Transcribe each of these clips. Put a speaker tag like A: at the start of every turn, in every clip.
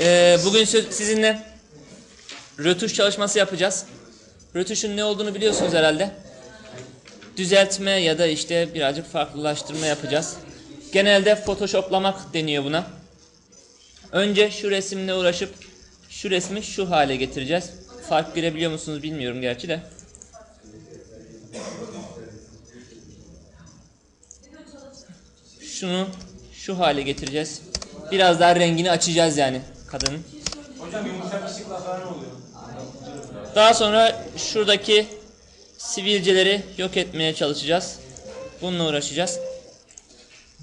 A: Ee, bugün sizinle rötuş çalışması yapacağız. Rötuşun ne olduğunu biliyorsunuz herhalde. Düzeltme ya da işte birazcık farklılaştırma yapacağız. Genelde photoshoplamak deniyor buna. Önce şu resimle uğraşıp şu resmi şu hale getireceğiz. Fark görebiliyor musunuz bilmiyorum gerçi de. Şunu şu hale getireceğiz. Biraz daha rengini açacağız yani kadının.
B: Hocam yumuşak ışıkla falan oluyor.
A: Daha sonra şuradaki sivilceleri yok etmeye çalışacağız. Bununla uğraşacağız.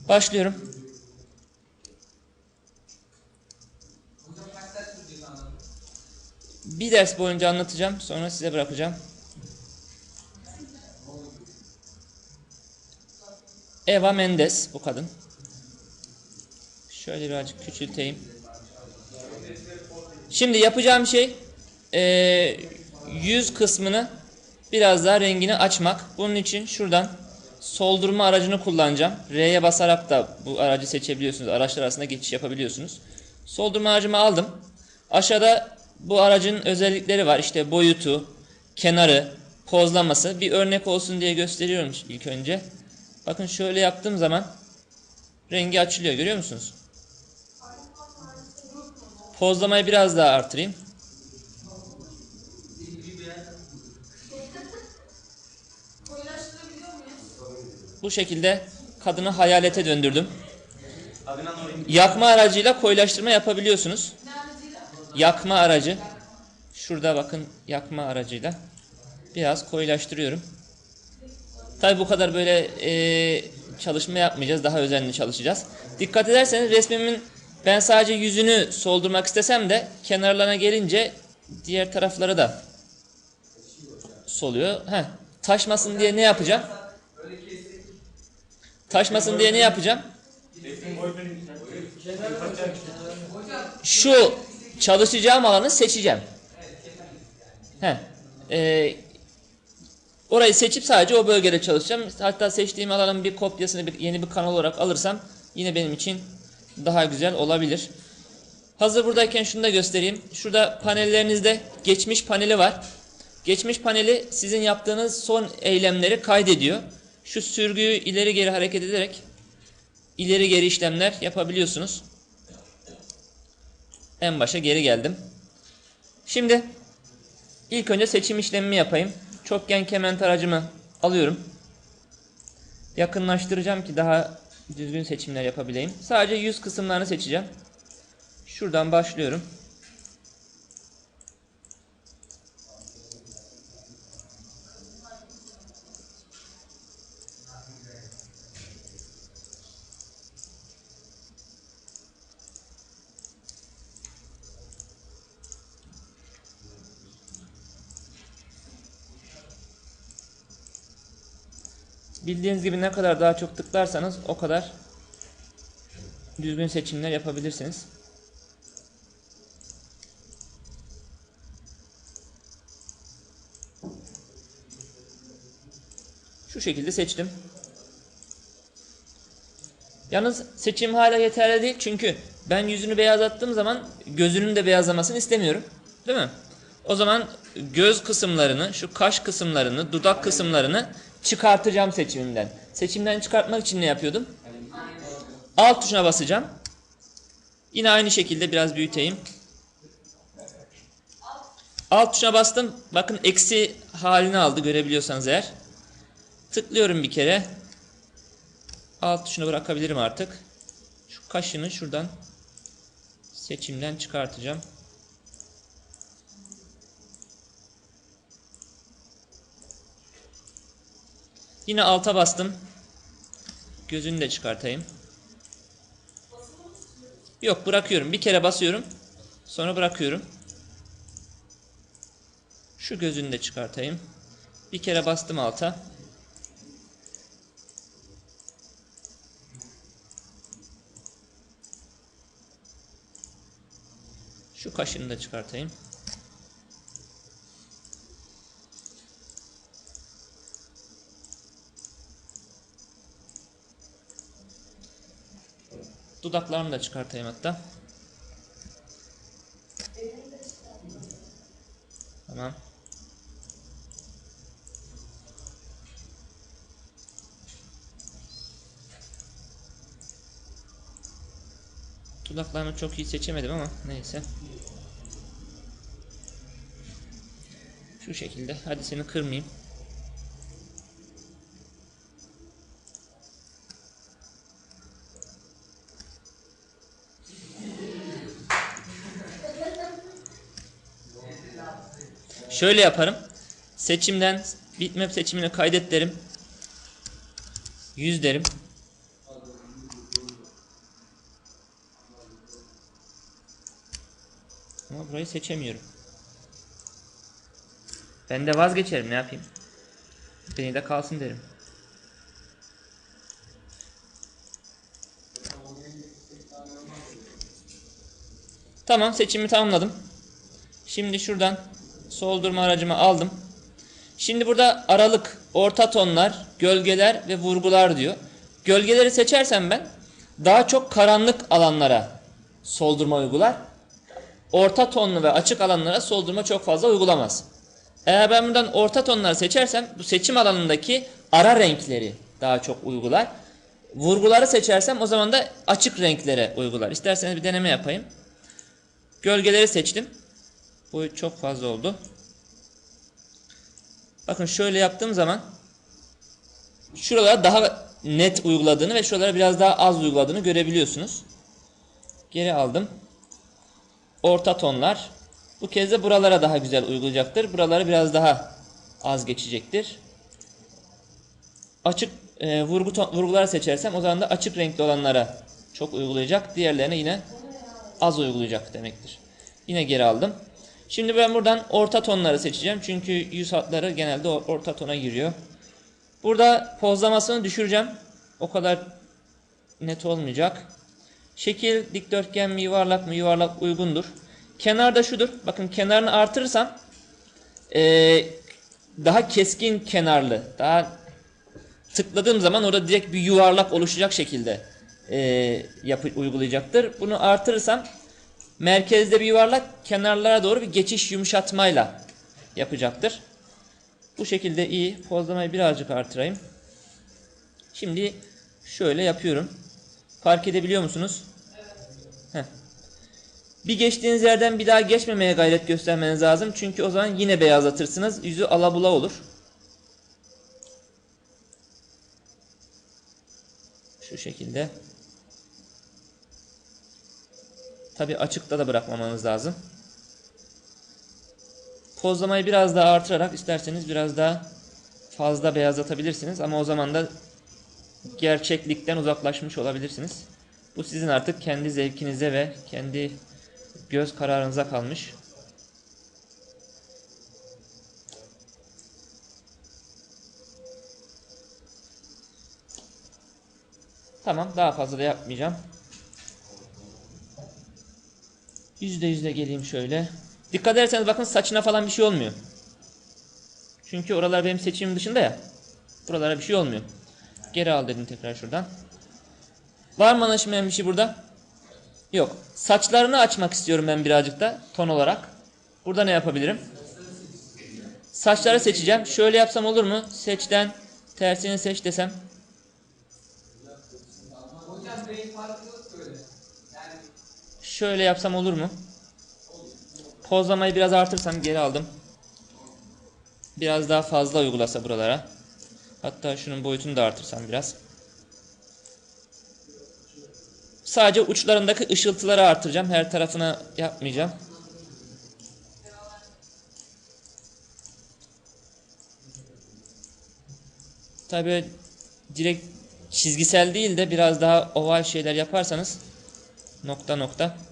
A: Başlıyorum. Bir ders boyunca anlatacağım. Sonra size bırakacağım. Eva Mendes bu kadın. Şöyle birazcık küçülteyim. Şimdi yapacağım şey eee, yüz kısmını biraz daha rengini açmak. Bunun için şuradan soldurma aracını kullanacağım. R'ye basarak da bu aracı seçebiliyorsunuz. Araçlar arasında geçiş yapabiliyorsunuz. Soldurma aracımı aldım. Aşağıda bu aracın özellikleri var. İşte boyutu, kenarı, pozlaması. Bir örnek olsun diye gösteriyorum ilk önce. Bakın şöyle yaptığım zaman rengi açılıyor. Görüyor musunuz? Pozlamayı biraz daha artırayım. Bu şekilde kadını hayalete döndürdüm. Yakma aracıyla koyulaştırma yapabiliyorsunuz. Yakma aracı. Şurada bakın yakma aracıyla. Biraz koyulaştırıyorum. Tabi bu kadar böyle e, çalışma yapmayacağız. Daha özenli çalışacağız. Dikkat ederseniz resmimin ben sadece yüzünü soldurmak istesem de kenarlarına gelince diğer tarafları da soluyor. Heh, taşmasın diye ne yapacağım? Taşmasın diye ne yapacağım? şu çalışacağım alanı seçeceğim. He. Ee, orayı seçip sadece o bölgede çalışacağım. Hatta seçtiğim alanın bir kopyasını bir, yeni bir kanal olarak alırsam yine benim için daha güzel olabilir. Hazır buradayken şunu da göstereyim. Şurada panellerinizde geçmiş paneli var. Geçmiş paneli sizin yaptığınız son eylemleri kaydediyor. Şu sürgüyü ileri geri hareket ederek ileri geri işlemler yapabiliyorsunuz. En başa geri geldim. Şimdi ilk önce seçim işlemimi yapayım. Çokgen kement aracımı alıyorum. Yakınlaştıracağım ki daha düzgün seçimler yapabileyim. Sadece yüz kısımlarını seçeceğim. Şuradan başlıyorum. Bildiğiniz gibi ne kadar daha çok tıklarsanız o kadar düzgün seçimler yapabilirsiniz. Şu şekilde seçtim. Yalnız seçim hala yeterli değil çünkü ben yüzünü beyazlattığım zaman gözünün de beyazlamasını istemiyorum. Değil mi? O zaman göz kısımlarını, şu kaş kısımlarını, dudak kısımlarını çıkartacağım seçimimden. Seçimden çıkartmak için ne yapıyordum? Alt tuşuna basacağım. Yine aynı şekilde biraz büyüteyim. Alt tuşuna bastım. Bakın eksi halini aldı görebiliyorsanız eğer. Tıklıyorum bir kere. Alt tuşuna bırakabilirim artık. Şu kaşını şuradan seçimden çıkartacağım. Yine alta bastım. Gözünü de çıkartayım. Yok bırakıyorum. Bir kere basıyorum. Sonra bırakıyorum. Şu gözünü de çıkartayım. Bir kere bastım alta. Şu kaşını da çıkartayım. Dudaklarımı da çıkartayım hatta. Tamam. Dudaklarımı çok iyi seçemedim ama neyse. Şu şekilde. Hadi seni kırmayayım. Şöyle yaparım. Seçimden bitmap seçimini kaydet derim. 100 derim. Ama burayı seçemiyorum. Ben de vazgeçerim ne yapayım. Beni de kalsın derim. Tamam seçimi tamamladım. Şimdi şuradan soldurma aracımı aldım. Şimdi burada aralık, orta tonlar, gölgeler ve vurgular diyor. Gölgeleri seçersem ben daha çok karanlık alanlara soldurma uygular. Orta tonlu ve açık alanlara soldurma çok fazla uygulamaz. Eğer ben buradan orta tonları seçersem bu seçim alanındaki ara renkleri daha çok uygular. Vurguları seçersem o zaman da açık renklere uygular. İsterseniz bir deneme yapayım. Gölgeleri seçtim. Bu çok fazla oldu. Bakın şöyle yaptığım zaman şuralara daha net uyguladığını ve şuralara biraz daha az uyguladığını görebiliyorsunuz. Geri aldım. Orta tonlar. Bu kez de buralara daha güzel uygulayacaktır. Buraları biraz daha az geçecektir. Açık e, vurgu vurgular seçersem o zaman da açık renkli olanlara çok uygulayacak. Diğerlerine yine az uygulayacak demektir. Yine geri aldım. Şimdi ben buradan orta tonları seçeceğim. Çünkü yüz hatları genelde orta tona giriyor. Burada pozlamasını düşüreceğim. O kadar net olmayacak. Şekil dikdörtgen mi yuvarlak mı yuvarlak uygundur. Kenarda şudur. Bakın kenarını artırırsam eee, daha keskin kenarlı, daha tıkladığım zaman orada direkt bir yuvarlak oluşacak şekilde eee yapı uygulayacaktır. Bunu artırırsam merkezde bir yuvarlak, kenarlara doğru bir geçiş yumuşatmayla yapacaktır. Bu şekilde iyi. Pozlamayı birazcık artırayım. Şimdi şöyle yapıyorum. Fark edebiliyor musunuz? Bir geçtiğiniz yerden bir daha geçmemeye gayret göstermeniz lazım. Çünkü o zaman yine beyazlatırsınız. Yüzü alabula olur. Şu şekilde. Tabi açıkta da bırakmamanız lazım. Pozlamayı biraz daha artırarak isterseniz biraz daha fazla beyazlatabilirsiniz. Ama o zaman da gerçeklikten uzaklaşmış olabilirsiniz. Bu sizin artık kendi zevkinize ve kendi göz kararınıza kalmış. Tamam daha fazla da yapmayacağım. Yüzde yüzde geleyim şöyle. Dikkat ederseniz bakın saçına falan bir şey olmuyor. Çünkü oralar benim seçimim dışında ya. Buralara bir şey olmuyor. Geri al dedim tekrar şuradan. Var mı anlaşılmayan bir şey burada? Yok. Saçlarını açmak istiyorum ben birazcık da ton olarak. Burada ne yapabilirim? Saçları seçeceğim. Şöyle yapsam olur mu? Seçten tersini seç desem. Şöyle yapsam olur mu? Pozlamayı biraz artırsam geri aldım. Biraz daha fazla uygulasa buralara. Hatta şunun boyutunu da artırsam biraz. Sadece uçlarındaki ışıltıları artıracağım. Her tarafına yapmayacağım. Tabi direkt çizgisel değil de biraz daha oval şeyler yaparsanız nokta nokta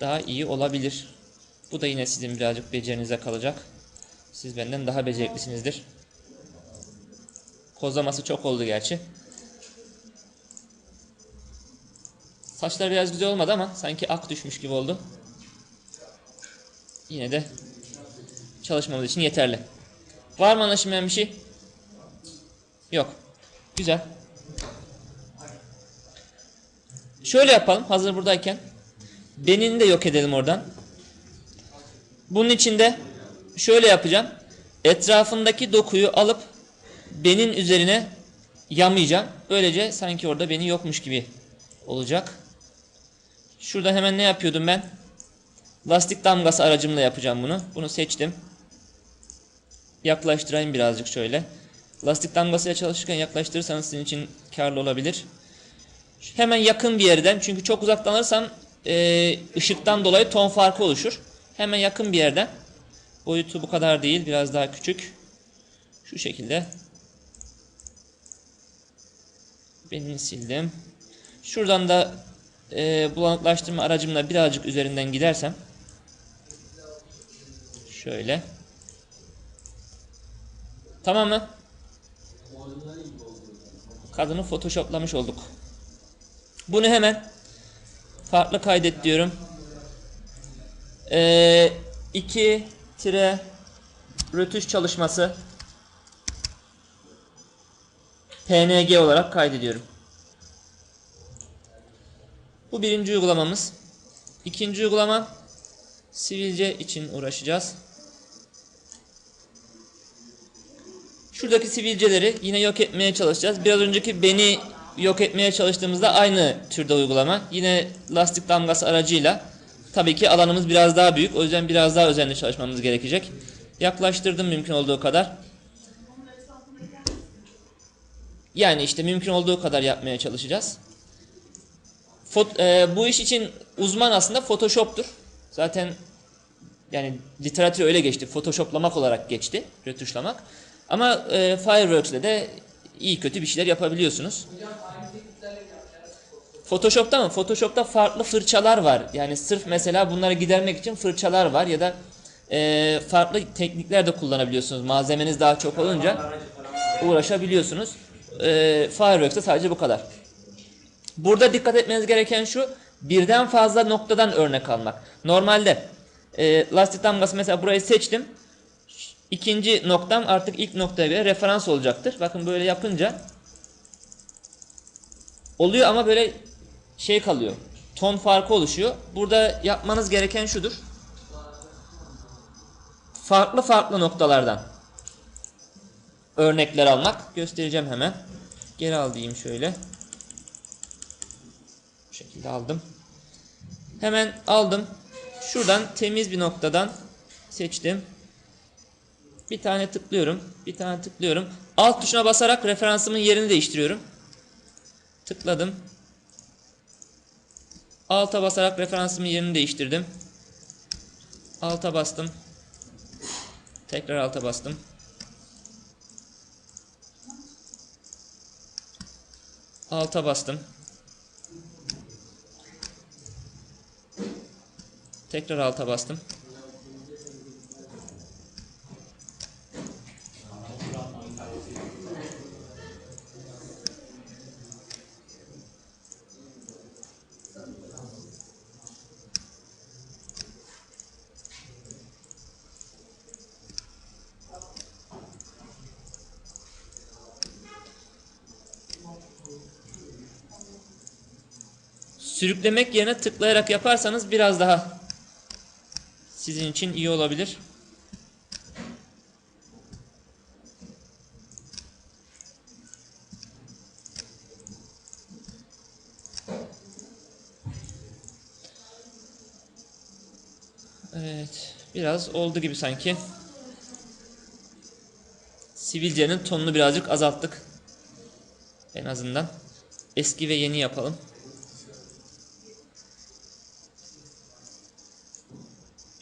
A: daha iyi olabilir. Bu da yine sizin birazcık becerinize kalacak. Siz benden daha beceriklisinizdir. Kozlaması çok oldu gerçi. Saçlar biraz güzel olmadı ama sanki ak düşmüş gibi oldu. Yine de çalışmamız için yeterli. Var mı anlaşılmayan bir şey? Yok. Güzel. Şöyle yapalım hazır buradayken. Benini de yok edelim oradan. Bunun için de şöyle yapacağım. Etrafındaki dokuyu alıp benin üzerine yamayacağım. Böylece sanki orada beni yokmuş gibi olacak. Şurada hemen ne yapıyordum ben? Lastik damgası aracımla yapacağım bunu. Bunu seçtim. Yaklaştırayım birazcık şöyle. Lastik damgasıyla çalışırken yaklaştırırsanız sizin için karlı olabilir. Hemen yakın bir yerden çünkü çok uzaktan alırsam e, ışıktan dolayı ton farkı oluşur. Hemen yakın bir yerden. Boyutu bu kadar değil biraz daha küçük. Şu şekilde. Benim sildim. Şuradan da e, bulanıklaştırma aracımla birazcık üzerinden gidersem. Şöyle. Tamam mı? Kadını photoshoplamış olduk. Bunu hemen farklı kaydet diyorum. Ee, 2 tire rötuş çalışması PNG olarak kaydediyorum. Bu birinci uygulamamız. İkinci uygulama sivilce için uğraşacağız. Şuradaki sivilceleri yine yok etmeye çalışacağız. Biraz önceki beni yok etmeye çalıştığımızda aynı türde uygulama. Yine lastik damgası aracıyla. Tabii ki alanımız biraz daha büyük. O yüzden biraz daha özenli çalışmamız gerekecek. Yaklaştırdım mümkün olduğu kadar. Yani işte mümkün olduğu kadar yapmaya çalışacağız. Fot- e, bu iş için uzman aslında Photoshop'tur. Zaten yani literatür öyle geçti. Photoshoplamak olarak geçti. Rötuşlamak. Ama e, Fireworks'le de iyi kötü bir şeyler yapabiliyorsunuz. Photoshop'ta mı? Photoshop'ta farklı fırçalar var. Yani sırf mesela bunları gidermek için fırçalar var ya da e, farklı teknikler de kullanabiliyorsunuz. Malzemeniz daha çok olunca uğraşabiliyorsunuz. E, Fireworks'ta sadece bu kadar. Burada dikkat etmeniz gereken şu, birden fazla noktadan örnek almak. Normalde e, lastik damgası mesela burayı seçtim. İkinci noktam artık ilk noktaya göre referans olacaktır. Bakın böyle yapınca oluyor ama böyle şey kalıyor. Ton farkı oluşuyor. Burada yapmanız gereken şudur. Farklı farklı noktalardan örnekler almak. Göstereceğim hemen. Geri al diyeyim şöyle. Bu şekilde aldım. Hemen aldım. Şuradan temiz bir noktadan seçtim. Bir tane tıklıyorum. Bir tane tıklıyorum. Alt tuşuna basarak referansımın yerini değiştiriyorum. Tıkladım. Alta basarak referansımın yerini değiştirdim. Alta bastım. Tekrar alta bastım. Alta bastım. Tekrar alta bastım. Sürüklemek yerine tıklayarak yaparsanız biraz daha sizin için iyi olabilir. Evet, biraz oldu gibi sanki. Sivilcenin tonunu birazcık azalttık. En azından. Eski ve yeni yapalım.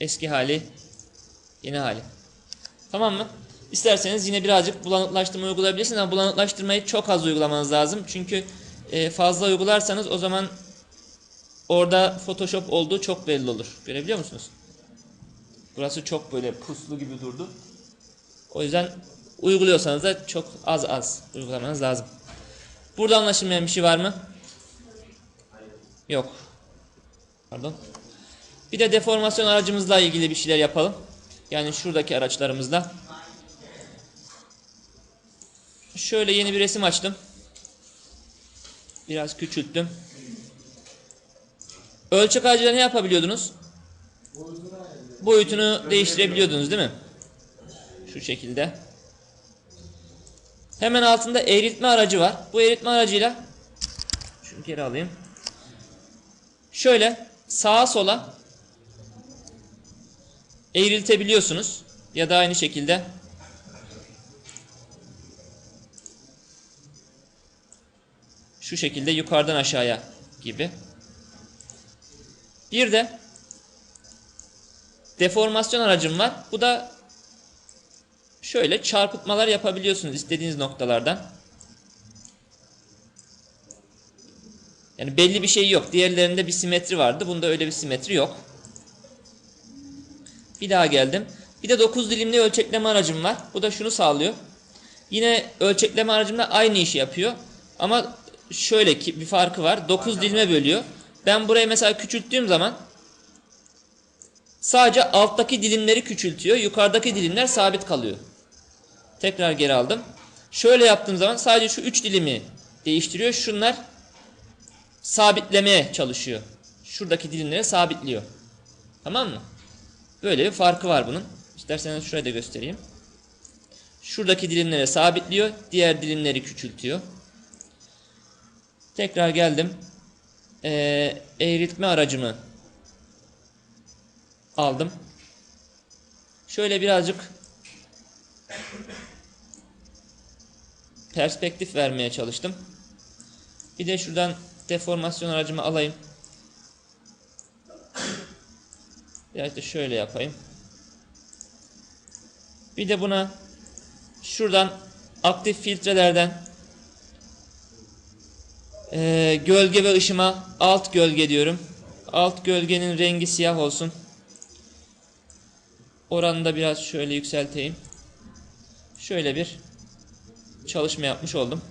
A: Eski hali, yeni hali. Tamam mı? İsterseniz yine birazcık bulanıklaştırma uygulayabilirsiniz ama bulanıklaştırmayı çok az uygulamanız lazım. Çünkü e, fazla uygularsanız o zaman orada Photoshop olduğu çok belli olur. Görebiliyor musunuz? Burası çok böyle puslu gibi durdu. O yüzden uyguluyorsanız da çok az az uygulamanız lazım. Burada anlaşılmayan bir şey var mı? Yok. Pardon. Bir de deformasyon aracımızla ilgili bir şeyler yapalım. Yani şuradaki araçlarımızla. Şöyle yeni bir resim açtım. Biraz küçülttüm. Ölçek aracıyla ne yapabiliyordunuz? Boyutunu değiştirebiliyordunuz değil mi? Şu şekilde. Hemen altında eğriltme aracı var. Bu eğriltme aracıyla şunu geri alayım. Şöyle sağa sola eğriltebiliyorsunuz. Ya da aynı şekilde şu şekilde yukarıdan aşağıya gibi. Bir de deformasyon aracım var. Bu da şöyle çarpıtmalar yapabiliyorsunuz istediğiniz noktalardan. Yani belli bir şey yok. Diğerlerinde bir simetri vardı. Bunda öyle bir simetri yok. Bir daha geldim. Bir de 9 dilimli ölçekleme aracım var. Bu da şunu sağlıyor. Yine ölçekleme aracımda aynı işi yapıyor. Ama şöyle ki bir farkı var. 9 dilime bölüyor. Ben burayı mesela küçülttüğüm zaman sadece alttaki dilimleri küçültüyor. Yukarıdaki dilimler sabit kalıyor. Tekrar geri aldım. Şöyle yaptığım zaman sadece şu 3 dilimi değiştiriyor. Şunlar sabitlemeye çalışıyor. Şuradaki dilimleri sabitliyor. Tamam mı? Böyle bir farkı var bunun. İsterseniz şurayı da göstereyim. Şuradaki dilimleri sabitliyor. Diğer dilimleri küçültüyor. Tekrar geldim. Ee, eğritme aracımı aldım. Şöyle birazcık perspektif vermeye çalıştım. Bir de şuradan deformasyon aracımı alayım. Biraz da şöyle yapayım. Bir de buna şuradan aktif filtrelerden eee, gölge ve ışıma alt gölge diyorum. Alt gölgenin rengi siyah olsun. Oranı da biraz şöyle yükselteyim. Şöyle bir çalışma yapmış oldum.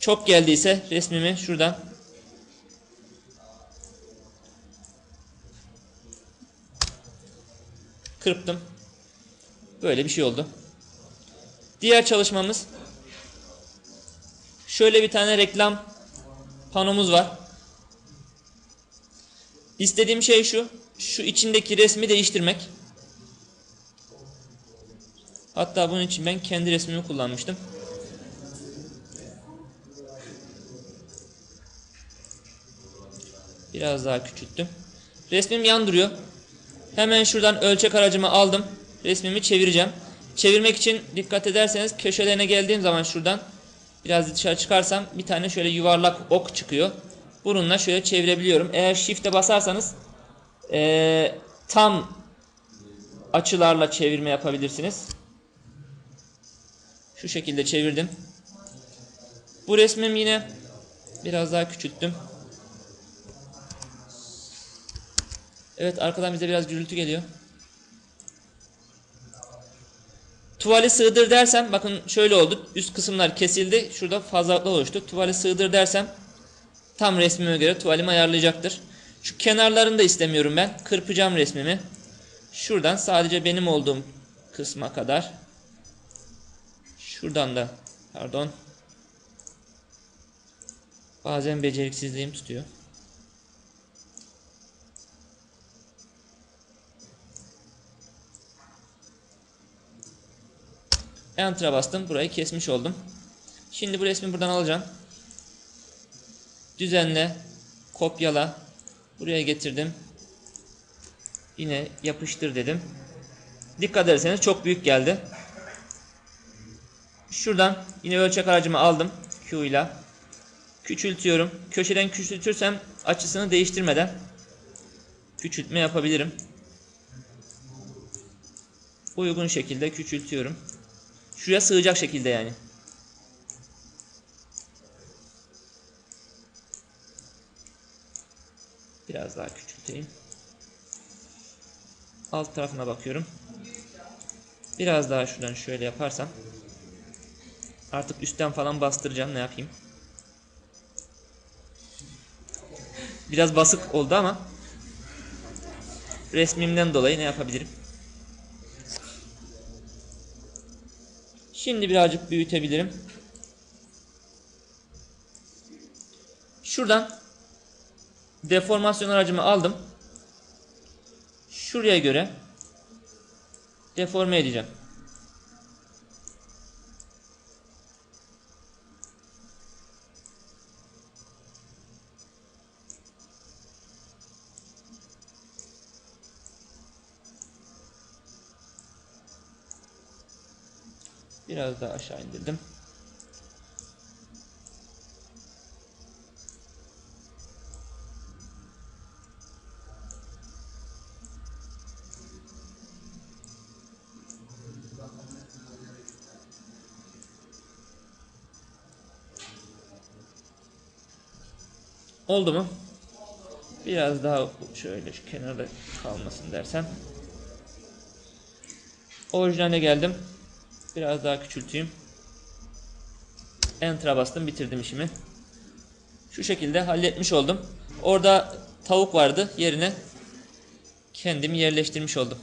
A: Çok geldiyse resmimi şuradan kırptım. Böyle bir şey oldu. Diğer çalışmamız şöyle bir tane reklam panomuz var. İstediğim şey şu. Şu içindeki resmi değiştirmek. Hatta bunun için ben kendi resmimi kullanmıştım. Biraz daha küçülttüm. Resmim yan duruyor. Hemen şuradan ölçek aracımı aldım. Resmimi çevireceğim. Çevirmek için dikkat ederseniz köşelerine geldiğim zaman şuradan biraz dışarı çıkarsam bir tane şöyle yuvarlak ok çıkıyor. Bununla şöyle çevirebiliyorum. Eğer shift'e basarsanız eee, tam açılarla çevirme yapabilirsiniz. Şu şekilde çevirdim. Bu resmim yine biraz daha küçülttüm. Evet arkadan bize biraz gürültü geliyor. Tuvali sığdır dersem bakın şöyle oldu. Üst kısımlar kesildi. Şurada fazlalıklar oluştu. Tuvali sığdır dersem tam resmime göre tuvalimi ayarlayacaktır. Şu kenarlarını da istemiyorum ben. Kırpacağım resmimi. Şuradan sadece benim olduğum kısma kadar. Şuradan da pardon. Bazen beceriksizliğim tutuyor. Enter'a bastım. Burayı kesmiş oldum. Şimdi bu resmi buradan alacağım. Düzenle. Kopyala. Buraya getirdim. Yine yapıştır dedim. Dikkat ederseniz çok büyük geldi. Şuradan yine ölçek aracımı aldım. Q ile. Küçültüyorum. Köşeden küçültürsem açısını değiştirmeden küçültme yapabilirim. Uygun şekilde küçültüyorum. Şuraya sığacak şekilde yani. Biraz daha küçülteyim. Alt tarafına bakıyorum. Biraz daha şuradan şöyle yaparsam artık üstten falan bastıracağım ne yapayım. Biraz basık oldu ama resmimden dolayı ne yapabilirim? Şimdi birazcık büyütebilirim. Şuradan deformasyon aracımı aldım. Şuraya göre deforme edeceğim. Biraz daha aşağı indirdim. Oldu mu? Biraz daha şöyle şu kenarda kalmasın dersem. Orijinaline geldim. Biraz daha küçülteyim. Enter'a bastım bitirdim işimi. Şu şekilde halletmiş oldum. Orada tavuk vardı yerine kendim yerleştirmiş oldum.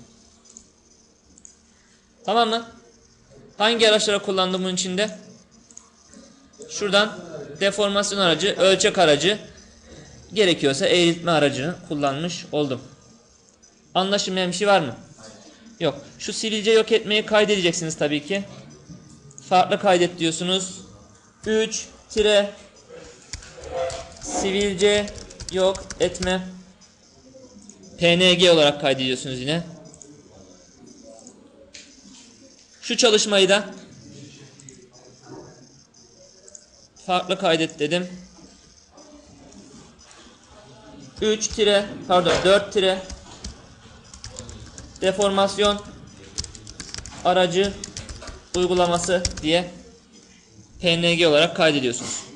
A: Tamam mı? Hangi araçlara kullandım bunun içinde? Şuradan deformasyon aracı, ölçek aracı, gerekiyorsa eğriltme aracını kullanmış oldum. Anlaşılmayan bir şey var mı? Yok. Şu sivilce yok etmeyi kaydedeceksiniz tabii ki. Farklı kaydet diyorsunuz. 3 tire sivilce yok etme PNG olarak kaydediyorsunuz yine. Şu çalışmayı da farklı kaydet dedim. 3 tire pardon 4 tire deformasyon aracı uygulaması diye PNG olarak kaydediyorsunuz.